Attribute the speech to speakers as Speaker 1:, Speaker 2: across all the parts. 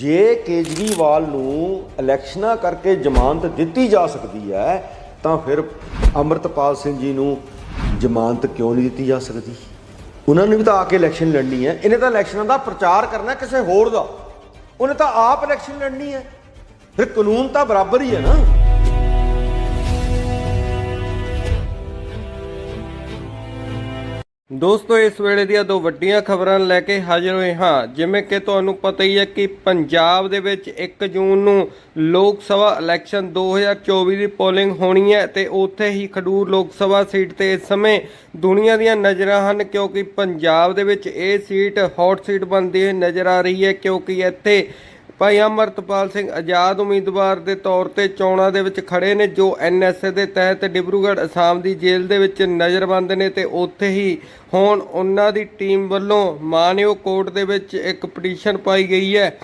Speaker 1: ਜੇ ਕੇਜਰੀਵਾਲ ਨੂੰ ਇਲੈਕਸ਼ਨਾਂ ਕਰਕੇ ਜ਼ਮਾਨਤ ਦਿੱਤੀ ਜਾ ਸਕਦੀ ਹੈ, ਤਾਂ ਫਿਰ ਅਮਰਤਪਾਲ ਸਿੰਘ ਜੀ ਨੂੰ ਜ਼ਮਾਨਤ ਕਿਉਂ ਨਹੀਂ ਦਿੱਤੀ ਜਾ ਸਕਦੀ? ਉਹਨਾਂ ਨੇ ਵੀ ਤਾਂ ਆ ਕੇ ਇਲੈਕਸ਼ਨ ਲੜਨੀ ਹੈ। ਇਹਨੇ ਤਾਂ ਇਲੈਕਸ਼ਨਾਂ ਦਾ ਪ੍ਰਚਾਰ ਕਰਨਾ ਕਿਸੇ ਹੋਰ ਦਾ। ਉਹਨੇ ਤਾਂ ਆਪ ਇਲੈਕਸ਼ਨ ਲੜਨੀ ਹੈ। ਫਿਰ ਕਾਨੂੰਨ ਤਾਂ ਬਰਾਬਰ ਹੀ ਹੈ ਨਾ।
Speaker 2: ਦੋਸਤੋ, ਇਸ ਵੇਲੇ ਦੀਆਂ ਦੋ ਵੱਡੀਆਂ ਖਬਰਾਂ ਲੈ ਕੇ ਹਾਜ਼ਰ ਹੋਏ ਹਾਂ। ਜਿਵੇਂ ਕਿ ਤੁਹਾਨੂੰ ਪਤਾ ਹੀ ਹੈ ਕਿ ਪੰਜਾਬ ਦੇ ਵਿੱਚ 1 ਜੂਨ ਨੂੰ ਲੋਕ ਸਭਾ ਇਲੈਕਸ਼ਨ 2024 ਦੀ ਪੋਲਿੰਗ ਹੋਣੀ ਹੈ ਤੇ ਉੱਥੇ ਹੀ ਖਡੂਰ ਲੋਕ ਸਭਾ ਸੀਟ ਤੇ ਇਸ ਸਮੇਂ ਦੁਨੀਆ ਦੀਆਂ ਨਜ਼ਰਾਂ ਹਨ, ਕਿਉਂਕਿ ਪੰਜਾਬ ਦੇ ਵਿੱਚ ਇਹ ਸੀਟ, ਹੌਟ ਸੀਟ ਬਣਦੀ ਹੋਈ ਨਜ਼ਰ ਆ ਰਹੀ ਹੈ, ਕਿਉਂਕਿ ਇੱਥੇ ਭਾਈ ਅਮਰਤਪਾਲ ਸਿੰਘ ਆਜ਼ਾਦ ਉਮੀਦਵਾਰ ਦੇ ਤੌਰ ਤੇ ਚੋਣਾਂ ਦੇ ਵਿੱਚ ਖੜੇ ਨੇ, ਜੋ ਐਨਐਸਏ ਦੇ ਤਹਿਤ ਡਿਬਰੂਗੜ੍ਹ ਅਸਾਮ ਦੀ ਜੇਲ੍ਹ ਦੇ ਵਿੱਚ ਨਜ਼ਰਬੰਦ ਨੇ ਤੇ ਉੱਥੇ ਹੀ ਹੁਣ ਉਹਨਾਂ ਦੀ ਟੀਮ ਵੱਲੋਂ ਮਾਨਯੋਗ ਕੋਰਟ ਦੇ ਵਿੱਚ ਇੱਕ ਪਟੀਸ਼ਨ ਪਾਈ ਗਈ ਹੈ,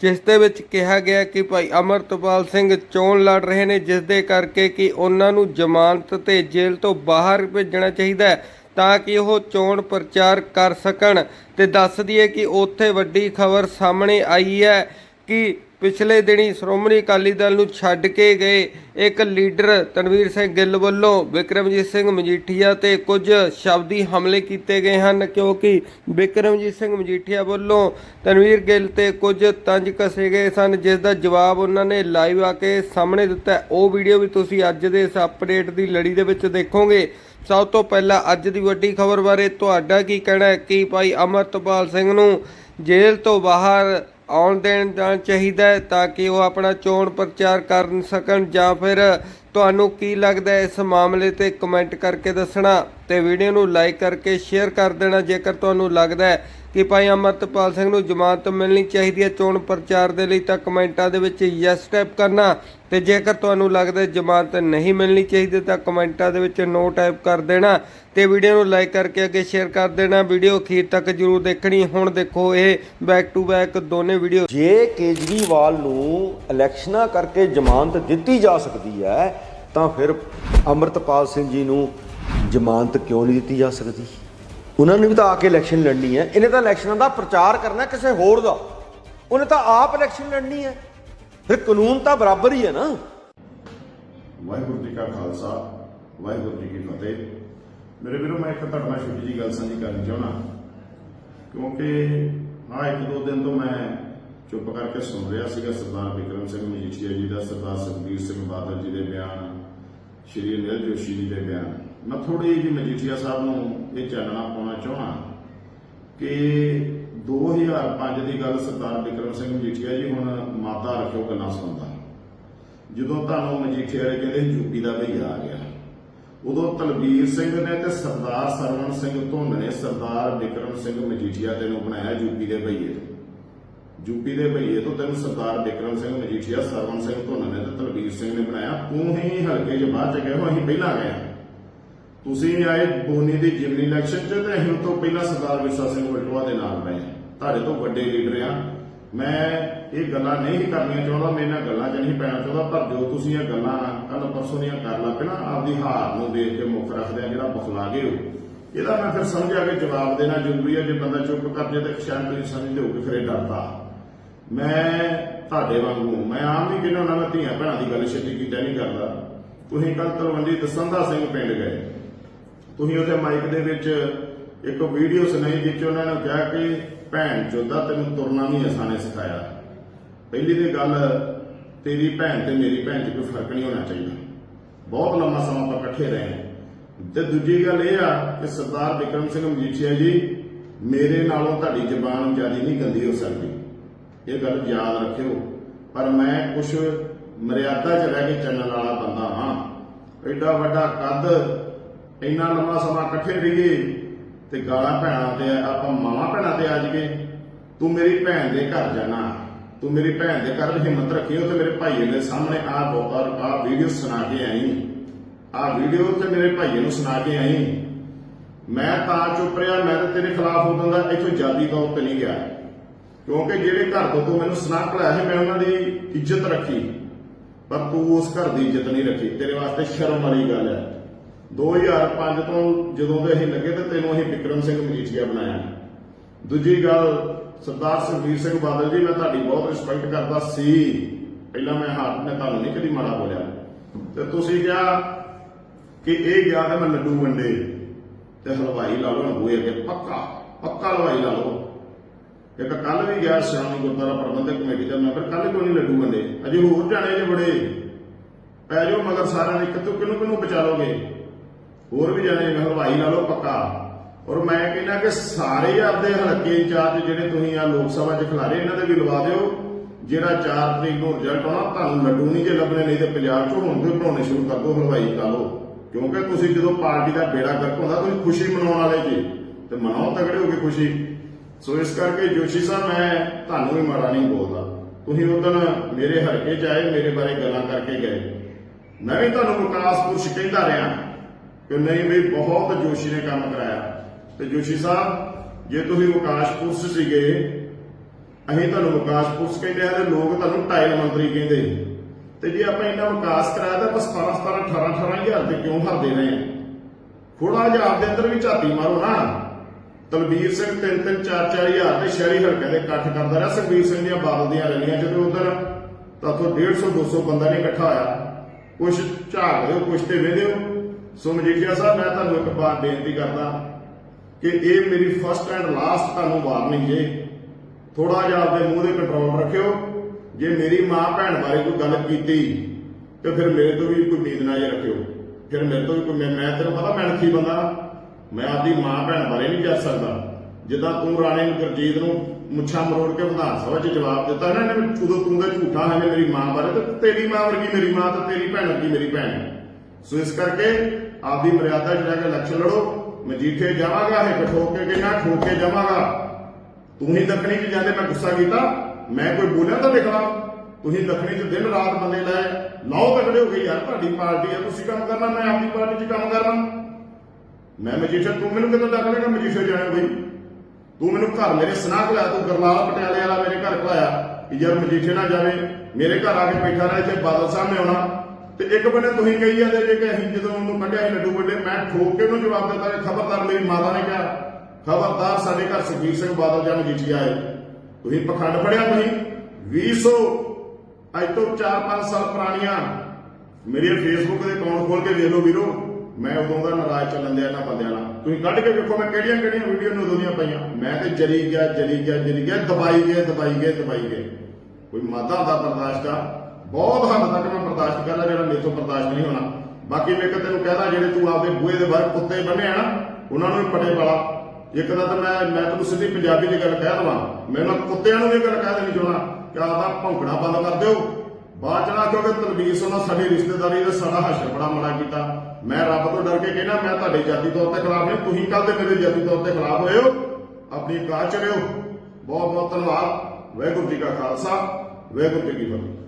Speaker 2: ਜਿਸ ਦੇ ਵਿੱਚ ਕਿਹਾ ਗਿਆ ਕਿ ਭਾਈ ਅਮਰਤਪਾਲ ਸਿੰਘ ਚੋਣ ਲੜ ਰਹੇ ਨੇ, ਜਿਸ ਦੇ ਕਰਕੇ ਕਿ ਉਹਨਾਂ ਨੂੰ ਜ਼ਮਾਨਤ ਤੇ ਜੇਲ੍ਹ ਤੋਂ ਬਾਹਰ ਭੇਜਣਾ ਚਾਹੀਦਾ ਹੈ। ਤਾਂ ਕਿ ਉਹ ਚੋਣ ਪ੍ਰਚਾਰ ਕਰ ਸਕਣ ਤੇ ਦੱਸ ਦਈਏ ਕਿ ਉੱਥੇ ਵੱਡੀ ਖਬਰ ਸਾਹਮਣੇ ਆਈ ਹੈ ਕਿ ਪਿਛਲੇ ਦਿਨੀ ਸ਼੍ਰੋਮਣੀ ਅਕਾਲੀ ਦਲ ਨੂੰ ਛੱਡ ਕੇ ਗਏ ਇੱਕ ਲੀਡਰ ਤਨਵੀਰ ਸਿੰਘ ਗਿੱਲ ਵੱਲੋਂ ਵਿਕਰਮਜੀਤ ਸਿੰਘ ਮਜੀਠੀਆ ਤੇ ਕੁਝ ਸ਼ਬਦੀ ਹਮਲੇ ਕੀਤੇ ਗਏ ਹਨ, ਕਿਉਂਕਿ ਵਿਕਰਮਜੀਤ ਸਿੰਘ ਮਜੀਠੀਆ ਵੱਲੋਂ ਤਨਵੀਰ ਗਿੱਲ ਤੇ ਕੁਝ ਤੰਜ ਕਸੇ ਗਏ ਸਨ ਜਿਸ ਦਾ ਜਵਾਬ ਉਹਨਾਂ ਨੇ ਲਾਈਵ ਆ ਕੇ ਸਾਹਮਣੇ ਦਿੱਤਾ। ਉਹ ਵੀਡੀਓ ਵੀ ਤੁਸੀਂ ਅੱਜ ਦੇ ਇਸ ਅਪਡੇਟ ਦੀ ਲੜੀ ਦੇ ਵਿੱਚ ਦੇਖੋਗੇ। ਸਭ ਤੋਂ ਪਹਿਲਾਂ ਅੱਜ ਦੀ ਵੱਡੀ ਖਬਰ ਬਾਰੇ ਤੁਹਾਡਾ ਕੀ ਕਹਿਣਾ ਹੈ? ਕਿ ਭਾਈ ਅਮਰਤਪਾਲ ਸਿੰਘ ਨੂੰ ਜੇਲ੍ਹ ਤੋਂ ਬਾਹਰ ਆਉਣ ਦੇਣ ਜਾਣਾ ਚਾਹੀਦਾ ਹੈ ਤਾਂ ਕਿ ਉਹ ਆਪਣਾ ਚੋਣ ਪ੍ਰਚਾਰ ਕਰ ਸਕਣ ਜਾਂ ਫਿਰ ਤੁਹਾਨੂੰ ਕੀ ਲੱਗਦਾ ਹੈ ਇਸ ਮਾਮਲੇ ਤੇ ਕਮੈਂਟ ਕਰਕੇ ਦੱਸਣਾ ਤੇ ਵੀਡੀਓ ਨੂੰ ਲਾਈਕ ਕਰਕੇ ਸ਼ੇਅਰ ਕਰ ਦੇਣਾ ਜੇਕਰ ਤੁਹਾਨੂੰ ਲੱਗਦਾ ਹੈ। ਕਿ ਭਾਈ ਅਮਰਤਪਾਲ ਸਿੰਘ ਨੂੰ ਜ਼ਮਾਨਤ ਮਿਲਣੀ ਚਾਹੀਦੀ ਹੈ। ਚੋਣ ਪ੍ਰਚਾਰ ਦੇ ਲਈ ਤਾਂ ਕਮੈਂਟਾਂ ਦੇ ਵਿੱਚ ਯੈਸ ਟਾਈਪ ਕਰਨਾ ਤੇ ਜੇਕਰ ਤੁਹਾਨੂੰ ਲੱਗਦਾ ਜ਼ਮਾਨਤ ਨਹੀਂ ਮਿਲਣੀ ਚਾਹੀਦੀ ਤਾਂ ਕਮੈਂਟਾਂ ਦੇ ਵਿੱਚ ਨੋ ਟਾਈਪ ਕਰ ਦੇਣਾ ਤੇ ਵੀਡੀਓ ਨੂੰ ਲਾਈਕ ਕਰਕੇ ਅੱਗੇ ਸ਼ੇਅਰ ਕਰ ਦੇਣਾ। ਵੀਡੀਓ ਅਖੀਰ ਤੱਕ ਜਰੂਰ ਦੇਖਣੀ। ਹੁਣ ਦੇਖੋ ਇਹ ਬੈਕ ਟੂ ਬੈਕ ਦੋਨੇ ਵੀਡੀਓ
Speaker 1: ਜੇ ਕੇਜਰੀਵਾਲ ਨੂੰ ਇਲੈਕਸ਼ਨਾਂ ਕਰਕੇ ਜ਼ਮਾਨਤ ਦਿੱਤੀ ਜਾ ਸਕਦੀ ਹੈ, ਤਾਂ ਫਿਰ ਅਮਰਤਪਾਲ ਸਿੰਘ ਜੀ ਨੂੰ ਜ਼ਮਾਨਤ ਕਿਉਂ ਨਹੀਂ ਦਿੱਤੀ ਜਾ ਸਕਦੀ? ਉਹਨਾਂ ਨੇ ਵੀ ਤਾਂ ਆ ਕੇ ਇਲੈਕਸ਼ਨ ਲੜਨੀ ਹੈ। ਇਹਨੇ ਤਾਂ ਇਲੈਕਸ਼ਨਾਂ ਦਾ ਪ੍ਰਚਾਰ ਕਰਨਾ ਕਿਸੇ ਹੋਰ ਦਾ। ਉਹਨੇ ਤਾਂ ਆਪ ਇਲੈਕਸ਼ਨ ਲੜਨੀ ਹੈ। ਫਿਰ ਕਾਨੂੰਨ ਤਾਂ ਬਰਾਬਰ ਹੀ ਹੈ ਨਾ।
Speaker 3: ਵਾਹਿਗੁਰੂ ਜੀ ਕਾ ਖਾਲਸਾ, ਵਾਹਿਗੁਰੂ ਜੀ ਕੀ ਫਤਿਹ। ਮੇਰੇ ਵੀਰੋ, ਮੈਂ ਇੱਕ ਤੁਹਾਡੇ ਨਾਲ ਛੋਟੀ ਜੀ ਗੱਲ ਸਾਂਝੀ ਕਰਨੀ ਚਾਹੁੰਦਾ। ਕਿਉਂਕਿ ਆ ਇੱਕ ਦੋ ਦਿਨ ਤੋਂ ਮੈਂ ਚੁੱਪ ਕਰਕੇ ਸੁਣ ਰਿਹਾ ਸੀਗਾ ਸਰਦਾਰ ਵਿਕਰਮ ਸਿੰਘ ਮਜੀਠੀਆ ਜੀ ਦਾ, ਸਰਦਾਰ ਸੁਖਬੀਰ ਸਿੰਘ ਬਾਦਲ ਜੀ ਦੇ ਬਿਆਨ, ਸ਼੍ਰੀ ਅਨਿਲ ਜੋਸ਼ੀ ਜੀ ਦੇ ਬਿਆਨ। ਮੈਂ ਥੋੜੀ ਜਿਹੀ ਮਜੀਠੀਆ ਸਾਹਿਬ ਨੂੰ ਇਹ ਚਾਨਣਾ ਪਾਉਣਾ ਚਾਹੁੰਦਾ ਕਿ 2005 ਦੀ ਗੱਲ ਸਰਦਾਰ ਵਿਕਰਮ ਸਿੰਘ ਮਜੀਠੀਆ ਜੀ ਹੁਣ ਮਾਤਾ ਰੱਖਿਓ ਗੱਲਾਂ ਸੁਣਦਾ। ਜਦੋਂ ਤੁਹਾਨੂੰ ਮਜੀਠੇ ਵਾਲੇ ਕਹਿੰਦੇ ਯੂਪੀ ਦਾ ਭਈਆ ਆ ਗਿਆ। ਉਦੋਂ ਤਲਵੀਰ ਸਿੰਘ ਨੇ ਤੇ ਸਰਦਾਰ ਸਰਵਣ ਸਿੰਘ ਧੁੰਨ ਨੇ ਸਰਦਾਰ ਬਿਕਰਮ ਸਿੰਘ ਮਜੀਠੀਆ ਤੈਨੂੰ ਬਣਾਇਆ ਯੂਪੀ ਦੇ ਭਈਏ ਤੋਂ। ਯੂਪੀ ਦੇ ਭਈਏ ਤੋਂ ਤੈਨੂੰ ਸਰਦਾਰ ਬਿਕਰਮ ਸਿੰਘ ਮਜੀਠੀਆ ਸਰਵਣ ਸਿੰਘ ਧੁੰਨ ਨੇ ਤੇ ਤਲਵੀਰ ਸਿੰਘ ਨੇ ਬਣਾਇਆ। ਤੂੰ ਹੀ ਹਲਕੇ 'ਚ ਬਾਅਦ 'ਚ ਗਏ ਹੋ, ਅਸੀਂ ਪਹਿਲਾਂ ਗਏ ਹਾਂ। ਤੁਸੀਂ ਆਏ ਬੋਨੀ ਦੀ ਜਿਮਨੀ ਇਲੈਕਸ਼ਨ 'ਚ ਤੇ ਅਸੀਂ ਤੋਂ ਪਹਿਲਾਂ ਸਰਦਾਰ ਵਿਰਸਾ ਸਿੰਘ ਵਲਟੋਆ ਦੇ ਨਾਲ ਰਹੇ। ਤੁਹਾਡੇ ਤੋਂ ਵੱਡੇ ਲੀਡਰ ਆ। ਮੈਂ ਇਹ ਗੱਲਾਂ ਨਹੀਂ ਕਰਨੀਆਂ ਚਾਹੁੰਦਾ, ਮੈਂ ਇਹਨਾਂ ਗੱਲਾਂ 'ਚ ਨਹੀਂ ਪੈਣਾ ਚਾਹੁੰਦਾ, ਪਰ ਜੋ ਤੁਸੀਂ ਇਹ ਗੱਲਾਂ ਕੱਲ ਪਰਸੋਂ ਦੀਆਂ ਕਰ ਲਾ ਪੈਣਾ ਆਪਦੀ ਹਾਰ ਨੂੰ ਦੇਖ ਕੇ ਮੁੱਖ ਰੱਖਦੇ ਆ ਜਿਹੜਾ ਬਖਲਾ ਗਏ ਹੋ। ਇਹਦਾ ਮੈਂ ਫਿਰ ਸਮਝਿਆ ਕਿ ਜਵਾਬ ਦੇਣਾ ਜ਼ਰੂਰੀ ਹੈ ਜੇ ਬੰਦਾ ਚੁੱਪ ਕਰ ਜੇ ਤਾਂ ਸ਼ਾਇਦ ਤੁਸੀਂ ਸਮਝਦੇ ਹੋ ਕਿ ਫਿਰ ਇਹ ਡਰਦਾ। ਮੈਂ ਤੁਹਾਡੇ ਵਾਂਗੂ ਮੈਂ ਆਮ ਨਹੀਂ ਕਿਹਨਾਂ ਨਾਲ ਧੀਆਂ ਭੈਣਾਂ ਦੀ ਗੱਲ ਛੇਤੀ ਕੀਤਾ ਨਹੀਂ ਕਰਦਾ। ਤੁਸੀਂ ਕੱਲ ਤਲਵੰਡੀ ਦਸੰਦਾ ਸਿੰਘ ਪਿੰਡ ਗਏ। ਤੁਸੀਂ ਉਹਦੇ ਮਾਈਕ ਦੇ ਵਿੱਚ ਇੱਕ ਵੀਡੀਓ ਸੁਣਾਈ ਜਿਸ ਉਹਨਾਂ ਨੇ ਕਿਹਾ ਕਿ, ਭੈਣ ਚੋਦਾ ਤੈਨੂੰ ਤੁਰਨਾ ਨਹੀਂ ਆਸਾਨੇ ਸਿਖਾਇਆ। ਪਹਿਲੀ ਤੇ ਗੱਲ, ਤੇਰੀ ਭੈਣ ਤੇ ਮੇਰੀ ਭੈਣ 'ਚ ਕੋਈ ਫ਼ਰਕ ਨਹੀਂ ਹੋਣਾ ਚਾਹੀਦਾ। ਬਹੁਤ ਲੰਮਾ ਸਮਾਂ ਆਪਾਂ ਇਕੱਠੇ ਰਹੇ ਤੇ ਦੂਜੀ ਗੱਲ ਇਹ ਆ ਕਿ ਸਰਦਾਰ ਵਿਕਰਮ ਸਿੰਘ ਮਜੀਠੀਆ ਜੀ, ਮੇਰੇ ਨਾਲੋਂ ਤੁਹਾਡੀ ਜ਼ਬਾਨ ਜ਼ਿਆਦਾ ਨਹੀਂ ਗੰਦੀ ਹੋ ਸਕਦੀ। ਇਹ ਗੱਲ ਯਾਦ ਰੱਖਿਓ। ਪਰ ਮੈਂ ਕੁਝ ਮਰਿਆਦਾ 'ਚ ਰਹਿ ਕੇ ਚੱਲਣ ਵਾਲਾ ਬੰਦਾ ਹਾਂ। ਐਡਾ ਵੱਡਾ ਕੱਦ ਇੰਨਾ ਲੰਮਾ ਸਮਾਂ ਇਕੱਠੇ ਰਹੀਏ ਤੇ ਗਾਲਾਂ ਭੈਣਾਂ ਤੇ ਆਪਾਂ ਮਾਵਾਂ ਭੈਣਾਂ ਤੇ ਆ ਕੇ ਤੂੰ ਮੇਰੀ ਭੈਣ ਦੇ ਘਰ ਜਾਣਾ। ਤੂੰ ਮੇਰੀ ਭੈਣ ਦੇ ਘਰ ਹਿੰਮਤ ਰੱਖੀ ਤੇ ਮੇਰੇ ਭਾਈਏ ਦੇ ਸਾਹਮਣੇ ਆ ਬੋਤਰ ਆ ਵੀਡੀਓ ਸੁਣਾ ਕੇ ਆਈ। ਆ ਵੀਡੀਓ ਤੇ ਮੇਰੇ ਭਾਈਏ ਨੂੰ ਸੁਣਾ ਕੇ ਆਈ। ਮੈਂ ਤਾਂ ਚੁੱਪ ਰਿਹਾ, ਮੈਂ ਤਾਂ ਤੇਰੇ ਖਿਲਾਫ ਉਦੋਂ ਦਾ ਇੱਥੋਂ ਜਾਦੀ ਤੌਰ ਤੇ ਨਹੀਂ ਗਿਆ। ਕਿਉਂਕਿ ਜਿਹੜੇ ਘਰ ਤੋਂ ਤੂੰ ਮੈਨੂੰ ਸੁਣਾ ਕਲਾਇਆ ਸੀ, ਮੈਂ ਉਹਨਾਂ ਦੀ ਇੱਜ਼ਤ ਰੱਖੀ। ਪਰ ਤੂੰ ਉਸ ਘਰ ਦੀ ਇੱਜ਼ਤ ਨਹੀਂ ਰੱਖੀ। ਤੇਰੇ ਵਾਸਤੇ ਸ਼ਰਮ ਵਾਲੀ ਗੱਲ ਹੈ। 2005 ਤੋਂ ਜਦੋਂ ਦੇ ਅਸੀਂ ਲੱਗੇ ਤੇ ਤੈਨੂੰ ਅਸੀਂ ਵਿਕਰਮ ਸਿੰਘ ਮਜੀਠੀਆ ਬਣਾਇਆ। ਦੂਜੀ ਗੱਲ, ਸਰਦਾਰ ਸੁਖਬੀਰ ਸਿੰਘ ਬਾਦਲ ਜੀ, ਮੈਂ ਤੁਹਾਡੀ ਬਹੁਤ ਰਿਸਪੈਕਟ ਕਰਦਾ ਸੀ। ਪਹਿਲਾਂ ਮੈਂ ਹੱਥ ਨੇ ਤੁਹਾਨੂੰ ਨਹੀਂ ਕਦੀ ਮਾੜਾ ਬੋਲਿਆ। ਤੇ ਤੁਸੀਂ ਕਿਹਾ ਕਿ ਇਹ ਗਿਆ ਤੇ ਮੈਂ ਲੱਡੂ ਵੰਡੇ। ਤੇ ਹਲਵਾਈ ਲਾ ਲਓ ਹੋਏ ਅੱਗੇ ਪੱਕਾ ਪੱਕਾ ਹਲਵਾਈ ਲਾ ਲਓ। ਇੱਕ ਕੱਲ ਵੀ ਗਿਆ ਸ਼੍ਰੋਮਣੀ ਗੁਰਦੁਆਰਾ ਪ੍ਰਬੰਧਕ ਕਮੇਟੀ ਦਾ ਮੈਂਬਰ ਕੱਲ ਕਿਉਂ ਨਹੀਂ ਲੱਡੂ ਵੰਡੇ? ਅਜੇ ਹੋਰ ਜਾਣੇ ਜੇ ਬੜੇ। ਪੈ ਜਾਓ, ਮਗਰ ਸਾਰਿਆਂ ਨੇ ਕਿਤੋਂ ਕਿਨੂੰ ਕਿਨੂੰ ਬਚਾ ਲੋਗੇ ਹੋਰ ਵੀ ਜਾਣੇ ਹਲਵਾਈ ਲਾ ਲਓ ਪੱਕਾ। ਔਰ ਮੈਂ ਕਹਿੰਦਾ ਕਿ ਸਾਰੇ ਆਪਦੇ ਹਲਕੇ ਇੰਚਾਰਜ ਜਿਹੜੇ ਤੁਸੀਂ ਆ ਲੋਕ ਸਭਾ 'ਚ ਖਿਲਾਰੇ, ਇਹਨਾਂ ਦੇ ਵੀ ਲਵਾ ਦਿਓ। ਜਿਹੜਾ 4 ਤਰੀਕ ਨੂੰ ਰਿਜ਼ਲਟ ਆਉਣਾ, ਤੁਹਾਨੂੰ ਲੱਡੂ ਨਹੀਂ ਜੇ ਲੱਭਣੇ, ਨਹੀਂ ਤੇ ਪੰਜਾਬ 'ਚ ਹੁਣ ਤੋਂ ਬਣਾਉਣੇ ਸ਼ੁਰੂ ਕਰ ਦਿਓ, ਹਲਵਾਈ ਲਾ ਲਓ। ਕਿਉਂਕਿ ਤੁਸੀਂ ਜਦੋਂ ਪਾਰਟੀ ਦਾ ਬੇੜਾ ਗਰਕ ਹੁੰਦਾ, ਤੁਸੀਂ ਖੁਸ਼ੀ ਮਨਾਉਣ ਵਾਲੇ ਜੀ, ਤੇ ਮਨਾਓ, ਤਗੜੇ ਹੋ ਕੇ ਖੁਸ਼ੀ। ਸੋ ਇਸ ਕਰਕੇ ਜੋਸ਼ੀ ਸਾਹਿਬ, ਮੈਂ ਤੁਹਾਨੂੰ ਵੀ ਮਾੜਾ ਨਹੀਂ ਬੋਲਦਾ। ਤੁਸੀਂ ਉਦੋਂ ਮੇਰੇ ਹਲਕੇ 'ਚ ਆਏ, ਮੇਰੇ ਬਾਰੇ ਗੱਲਾਂ ਕਰਕੇ ਗਏ। ਮੈਂ ਵੀ ਤੁਹਾਨੂੰ ਵਿਕਾਸ ਪੁਰਸ਼ ਕਹਿੰਦਾ ਰਿਹਾ। ਕਿ ਨਹੀਂ ਵੀ ਬਹੁਤ ਜੋਸ਼ੀ ਨੇ ਕੰਮ ਕਰਾਇਆ। ਤੇ ਜੋਸ਼ੀ ਸਾਹਿਬ, ਜੇ ਤੁਸੀਂ ਵਿਕਾਸ ਪੁਰਸ਼ ਸੀਗੇ, ਅਸੀਂ ਤੁਹਾਨੂੰ ਵਿਕਾਸ ਪੁਰਸ਼ ਕਹਿੰਦੇ ਆ ਤੇ ਲੋਕ ਤੁਹਾਨੂੰ ਟਾਇਲ ਮੰਤਰੀ ਕਹਿੰਦੇ। ਤੇ ਜੇ ਆਪਾਂ ਇੰਨਾ ਵਿਕਾਸ ਕਰਾਇਆ ਤਾਂ ਬਸ 17 17 18 18 ਹਜ਼ਾਰ ਤੇ ਕਿਉਂ ਹਰਦੇ ਰਹੇ ਥੋੜਾ ਜਿਹਾ ਆਪਦੇ ਅੰਦਰ ਵੀ ਝਾਤੀ ਮਾਰੋ ਨਾ। ਤਲਬੀਰ ਸਿੰਘ ਤਿੰਨ ਤਿੰਨ, ਚਾਰ ਚਾਰ ਹਜ਼ਾਰ ਤੇ ਸ਼ਹਿਰੀ ਹਲਕੇ ਦੇ ਇਕੱਠ ਕਰਦਾ ਰਿਹਾ। ਸੁਖਬੀਰ ਸਿੰਘ ਦੀਆਂ ਬਾਦਲ ਦੀਆਂ ਰੈਲੀਆਂ ਜਦੋਂ ਉਧਰ ਤਾਂ ਤੋਂ 150 200 ਬੰਦਾ ਨਹੀਂ ਇਕੱਠਾ ਹੋਇਆ। ਕੁਛ ਝਾਕਦੇ ਹੋ ਕੁਛ ਤੇ ਵੇਦੇ ਹੋ ਸੋ ਮਜੀਠੀਆ ਸਾਹਿਬ, ਮੈਂ ਤੁਹਾਨੂੰ ਇੱਕ ਬਾਤ ਬੇਨਤੀ ਕਰਦਾ ਕਿ ਇਹ ਮੇਰੀ ਫਸਟ ਐਂਡ ਲਾਸਟ ਤੁਹਾਨੂੰ ਵਾਰਨਿੰਗ ਜੇ। ਥੋੜਾ ਜਿਹਾ ਆਪਦੇ ਮੂੰਹ ਦੇ ਕੰਟਰੋਲ ਰੱਖਿਓ। ਜੇ ਮੇਰੀ ਮਾਂ ਭੈਣ ਬਾਰੇ ਕੋਈ ਗੱਲ ਕੀਤੀ, ਤੇ ਫਿਰ ਮੇਰੇ ਤੋਂ ਵੀ ਕੋਈ ਉਮੀਦ ਨਾ ਜੇ ਰੱਖਿਓ। ਫਿਰ ਮੇਰੇ ਤੋਂ ਵੀ ਕੋਈ ਮੈਂ ਮੈਂ ਤੈਨੂੰ ਪਤਾ ਮੈਂ ਅਣਖੀ ਬੰਦਾ? ਮੈਂ ਆਪਦੀ ਮਾਂ ਭੈਣ ਬਾਰੇ ਨਹੀਂ ਕਹਿ ਸਕਦਾ। ਜਿੱਦਾਂ ਤੂੰ ਰਾਣੇ ਨੂੰ ਗੁਰਜੀਤ ਨੂੰ ਮੁੱਛਾਂ ਮਰੋੜ ਕੇ ਵਿਧਾਨ ਸਭਾ 'ਚ ਜਵਾਬ ਦਿੱਤਾ ਨਾ, ਇਹਨੇ ਉਦੋਂ ਤੂੰ ਦਾ ਝੂਠਾ ਹੈ ਮੇਰੀ ਮਾਂ ਬਾਰੇ, ਤੇ ਤੇਰੀ ਮਾਂ ਵਰਗੀ ਮੇਰੀ ਮਾਂ, ਤੇ ਤੇਰੀ ਭੈਣ ਵਰਗੀ ਮੇਰੀ ਭੈਣ ਸੋ ਇਸ ਕਰਕੇ ਆਪਦੀ ਮਰਿਆਦਾ 'ਚ ਰਹਿ ਇਲੈਕਸ਼ਨ ਲੜੋ। ਮਜੀਠੇ ਜਾਵਾਂਗਾ, ਇਹ ਠੋਕ ਕੇ ਕਿੰਨਾ ਠੋਕ ਕੇ ਜਾਵਾਂਗਾ। ਤੂੰ ਹੀ ਦੱਖਣੀ ਚ ਜਾਂਦੇ, ਮੈਂ ਗੁੱਸਾ ਕੀਤਾ। ਮੈਂ ਕੋਈ ਬੋਲਿਆ ਤਾਂ ਦੇਖਣਾ ਤੁਸੀਂ ਦੱਖਣੀ ਚ ਦਿਨ ਰਾਤ ਬੰਦੇ ਲਾਏ ਲਾਓ ਤਕੜੇ ਹੋ ਗਏ, ਯਾਰ ਤੁਹਾਡੀ ਪਾਰਟੀ ਆ, ਤੁਸੀਂ ਕੰਮ ਕਰਨਾ, ਮੈਂ ਆਪਣੀ ਪਾਰਟੀ 'ਚ ਕੰਮ ਕਰਨਾ। ਮੈਂ ਮਜੀਠਾ, ਤੂੰ ਮੈਨੂੰ ਕਿਦੋਂ ਡੱਕ ਲੇਗਾ ਮਜੀਠਾ ਜਾਣਾ ਬਈ ਤੂੰ ਮੈਨੂੰ ਘਰ ਮੇਰੇ ਸਨਾਹ ਲਾਇਆ ਤੂੰ ਗਰਲਾਲ ਪਟਿਆਲੇ ਵਾਲਾ ਮੇਰੇ ਘਰ ਖਲਾਇਆ ਕਿ ਯਾਰ ਮਜੀਠੇ ਨਾ ਜਾਵੇ, ਮੇਰੇ ਘਰ ਆ ਕੇ ਬੈਠਾ ਰਹੇ, ਇੱਥੇ ਬਾਦਲ ਸਾਹਿਬ ਨੇ ਆਉਣਾ। ਤੇ ਇੱਕ ਬੰਨੇ ਤੁਸੀਂ ਕਹੀ ਜਾਂਦੇ ਜੇ ਕਿ ਅਸੀਂ ਜਦੋਂ ਉਹਨੂੰ ਕੱਢਿਆ ਸੀ ਲੱਡੂ ਵੱਡੇ, ਮੈਂ ਠੋਕ ਕੇ ਉਹਨੂੰ ਜਵਾਬ ਦਿੱਤਾ ਕਿ ਖਬਰਦਾਰ ਮੇਰੀ ਮਾਤਾ ਨੇ ਕਿਹਾ, ਖਬਰਦਾਰ ਸਾਡੇ ਘਰ ਸੁਖਬੀਰ ਸਿੰਘ ਬਾਦਲ ਜਾਂ ਮਜੀਠੀਆ ਆਏ। ਤੁਸੀਂ ਪਖੰਡ ਫੜਿਆ ਤੁਸੀਂ? 200 ਅੱਜ ਤੋਂ 4-5 ਸਾਲ ਪੁਰਾਣੀਆਂ। ਮੇਰੇ ਫੇਸਬੁੱਕ ਦੇ ਅਕਾਊਂਟ ਖੋਲ ਕੇ ਵੇਖ ਲਓ ਵੀਰੋ, ਮੈਂ ਉਦੋਂ ਦਾ ਨਾਰਾਜ਼ ਚੱਲਣ ਦਿਆ ਇਹਨਾਂ ਬੰਦਿਆਂ ਨਾਲ। ਤੁਸੀਂ ਕੱਢ ਕੇ ਵੇਖੋ ਮੈਂ ਕਿਹੜੀਆਂ ਕਿਹੜੀਆਂ ਵੀਡੀਓ ਨੂੰ ਉਦੋਂ ਦੀਆਂ ਮੈਂ ਤੇ ਜਰੀ ਗਿਆ ਜਰੀ ਗਿਆ ਜਰੀ ਗਿਆ, ਦਬਾਈ ਗਏ ਦਬਾਈ ਗਏ ਦਬਾਈ ਗਏ। ਕੋਈ ਮਾਦਾ ਦਾ ਬਰਦਾਸ਼ਤ ਆ। ਬਹੁਤ ਹੱਦ ਤੱਕ ਮੈਂ ਬਰਦਾਸ਼ਤ ਕਰਦਾ, ਜਿਹੜਾ ਮੇਰੇ ਤੋਂ ਬਰਦਾਸ਼ਤ ਨਹੀਂ ਹੋਣਾ। ਬਾਕੀ ਮੈਂ ਇੱਕ ਤੈਨੂੰ ਕਹਦਾ, ਜਿਹੜੇ ਤੂੰ ਆਪਦੇ ਬੂਹੇ ਦੇ ਬਾਹਰ ਕੁੱਤੇ ਬੰਨੇ ਆ ਨਾ, ਉਹਨਾਂ ਨੂੰ ਵੀ ਪਟੇ ਵਾਲਾ ਇੱਕ ਤਾਂ ਮੈਂ ਮੈਂ ਤੈਨੂੰ ਸਿੱਧੀ ਪੰਜਾਬੀ ਦੀ ਗੱਲ ਕਹਿ ਦਵਾਂ। ਮੈਂ ਉਹਨਾਂ ਕੁੱਤਿਆਂ ਨੂੰ ਵੀ ਗੱਲ ਕਹਿ ਦੇਣੀ ਚਾਹਣਾ ਕਿ ਆਪਦਾ ਭੌਂਕਣਾ ਬੰਦ ਕਰ ਦਿਓ। ਬਾਅਦ ਚ ਨਾ ਕਿਉਂਕਿ ਤਲਬੀਸ ਉਹਨਾਂ ਸਾਡੀ ਰਿਸ਼ਤੇਦਾਰੀ ਦਾ ਸਾਡਾ ਹਸ਼ਰ ਬੜਾ ਮਾੜਾ ਕੀਤਾ। ਮੈਂ ਰੱਬ ਤੋਂ ਡਰ ਕੇ ਕਹਿਣਾ, ਮੈਂ ਤੁਹਾਡੇ ਜਾਤੀ ਤੌਰ ਤੇ ਖਿਲਾਫ ਨਹੀਂ, ਤੁਸੀਂ ਕੱਲ ਦੇ ਮੇਰੇ ਜਾਤੀ ਤੌਰ ਤੇ ਖਿਲਾਫ ਹੋਏ ਹੋ? ਆਪਣੀ ਕਾਰ ਚ ਰਹੋ। ਬਹੁਤ ਬਹੁਤ ਧੰਨਵਾਦ। ਵਾਹਿਗੁਰੂ ਜੀ ਕਾ ਖਾਲਸਾ, ਵਾਹਿਗੁਰੂ ਜੀ ਕੀ ਫਤਿਹ।